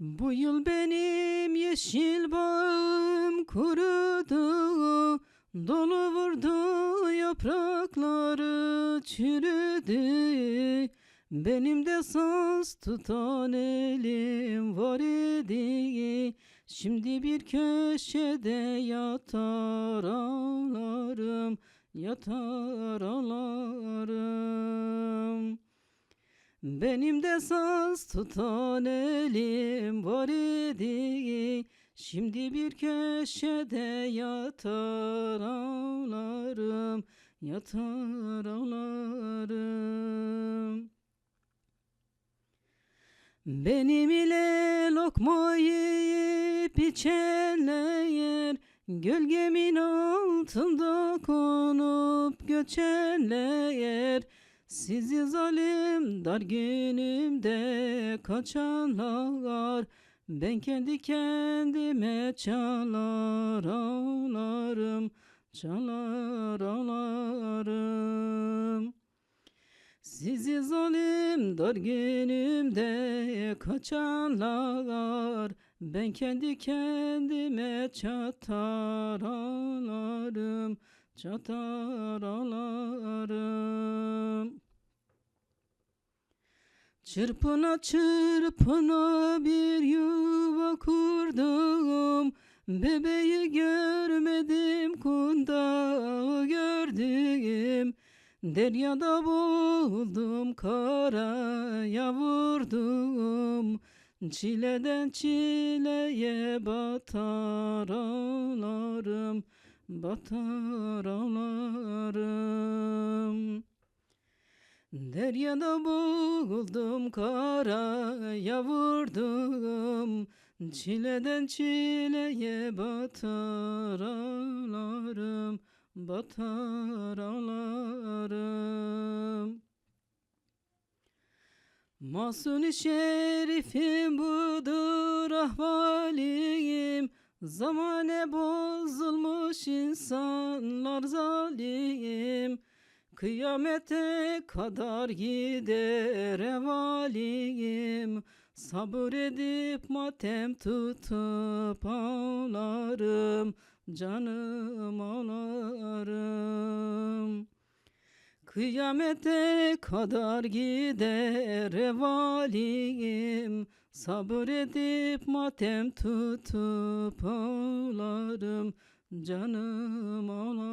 Bu yıl benim yeşil bağım kurudu Dolu vurdu yaprakları çürüdü. Benim de saz tutan elim var idi Şimdi bir köşede yatar ağlarım Yatar ağlarım benim de saz tutan elim var idi. Şimdi bir köşede yatar ağlarım Yatar ağlarım. Benim ile lokma yiyip içenler Gölgemin altında konup göçenler sizi zalim dar günümde kaçanlar Ben kendi kendime çalar ağlarım Çalar ağlarım. Sizi zalim dar günümde kaçanlar Ben kendi kendime çatar ağlarım Çatar ağlarım Çırpına çırpına bir yuva kurdum. Bebeği görmedim kundağı gördüm. Deryada buldum karaya vurdum. Çileden çileye batar ağlarım Batar ağlarım Deryada buldum karaya vurdum Çileden çileye batar ağlarım Batar ağlarım. Masuni şerifim budur ahvalim. Zamane bozulmuş insanlar zalim Kıyamete kadar gider evalim. Sabır edip matem tutup ağlarım. Canım ağlarım. Kıyamete kadar gider evalim. Sabır edip matem tutup ağlarım. Canım ağlarım